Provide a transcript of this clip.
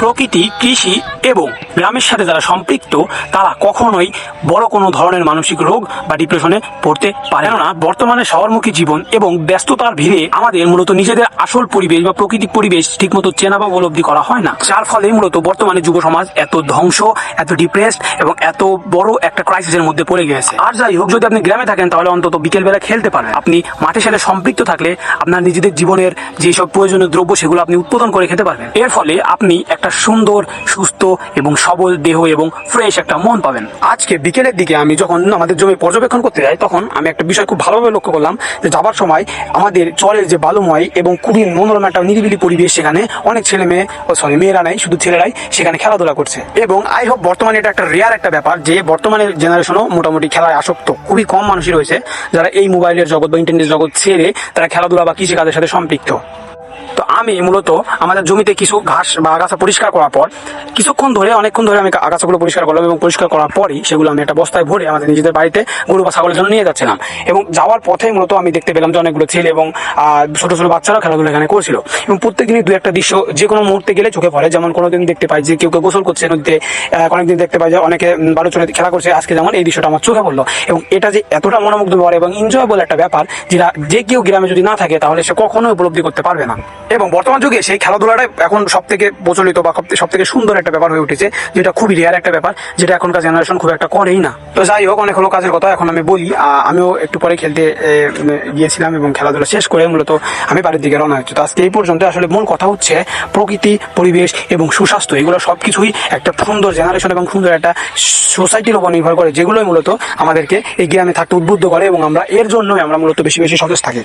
প্রকৃতি, কৃষি এবং গ্রামের সাথে যারা সম্পৃক্ত, তারা কখনোই বড় কোনো ধরনের মানসিক রোগ বা ডিপ্রেশনে পড়তে পারে না। বর্তমানে শহরমুখী জীবন এবং ব্যস্ততার ভিড়ে আমাদের মূলত নিজেদের আসল পরিবেশ বা প্রাকৃতিক পরিবেশ ঠিকমতো চেনা বা উপলব্ধি করা হয় না। যার ফলে মূলত বর্তমানে যুব সমাজ এত ধ্বংস, এত ডিপ্রেসড এবং এত বড় একটা ক্রাইসিসের মধ্যে পড়ে গেছে আর যাই হোক, যদি আপনি গ্রামে থাকেন, তাহলে অন্তত বিকেলবেলা খেলতে পারেন। আপনি মাঠের সাথে সম্পৃক্ত থাকলে আপনার নিজেদের জীবনের যেসব প্রয়োজনীয় দ্রব্য, সেগুলো আপনি উৎপাদন করে খেতে পারবেন। এর ফলে আপনি একটা সুন্দর, সুস্থ এবং সবল দেহ এবং ফ্রেশ একটা মন পাবেন। আজকে বিকেলের দিকে আমি যখন আমাদের জমি পর্যবেক্ষণ করতে যাই, তখন আমি একটা বিষয় খুব ভালোভাবে লক্ষ্য করলাম যে যাবার সময় আমাদের চরের যে বালুময় এবং খুবই মনোরম একটা নিরিবিলি পরিবেশ সেখানে অনেক ছেলে মেয়ে সরি মেয়েরা নাই, শুধু ছেলেরাই সেখানে খেলাধুলা করছে। এবং আই হোপ বর্তমানে এটা একটা রেয়ার একটা ব্যাপার যে বর্তমানের জেনারেশনও মোটামুটি খেলায় আসক্ত। খুবই কম মানুষই রয়েছে যারা এই মোবাইলের জগৎ বা ইন্টারনেট জগৎ ছেড়ে তারা খেলাধুলা বা কৃষিকাজের সাথে সম্পৃক্ত। তো আমি মূলত আমাদের জমিতে কিছু ঘাস বা আগাছা পরিষ্কার করার পর, কিছুক্ষণ ধরে, অনেকক্ষণ ধরে আমি আগাছাগুলো পরিষ্কার করলাম এবং পরিষ্কার করার পরই সেগুলো আমি একটা বস্তায় ভরে আমাদের নিজেদের বাড়িতে গরু বা ছাগলের জন্য নিয়ে যাচ্ছিলাম। এবং যাওয়ার পথে মূলত আমি দেখতে পেলাম যে অনেকগুলো ছেলে এবং ছোট ছোট বাচ্চারাও খেলাধুলা এখানে করছিল। এবং প্রত্যেকদিনই দু একটা দৃশ্য যে কোনো মুহূর্তে গেলে চোখে পড়ে। যেমন কোনোদিন দেখতে পাই যে কেউ কেউ গোসল করছে নদীতে অনেকদিন দেখতে পাই যে অনেকে বারো চলে খেলা করছে। আজকে যেমন এই দৃশ্যটা আমার চোখে পড়ল। এবং এটা যে এতটা মনোমুগ্ধ মনোমুগ্ধকর এবং এনজয়েবল একটা ব্যাপার, যেটা যে কেউ গ্রামে যদি না থাকে, তাহলে সে কখনোই উপলব্ধি করতে পারবে না। এবং বর্তমান যুগে সেই খেলাধুলাটা এখন সব থেকে প্রচলিত বা সব থেকে সুন্দর একটা ব্যাপার হয়ে উঠেছে, যেটা খুবই রেয়ার একটা ব্যাপার, যেটা এখনকার জেনারেশন খুব একটা করেই না। তো যাই হোক, অনেক হলো কাজের কথা, এখন আমি বলি আমিও একটু পরে খেলতে গিয়েছিলাম এবং খেলাধুলা শেষ করে মূলত আমি বাড়ির দিকে রওনা হচ্ছে তো আজকে এই পর্যন্ত আসলে মূল কথা হচ্ছে প্রকৃতি, পরিবেশ এবং সুস্বাস্থ্য, এগুলো সব কিছুই একটা সুন্দর জেনারেশন এবং সুন্দর একটা সোসাইটির উপর নির্ভর করে, যেগুলোই মূলত আমাদেরকে এই গ্রামে থাকতে উদ্বুদ্ধ করে এবং আমরা এর জন্যই আমরা মূলত বেশি বেশি সতেজ থাকি।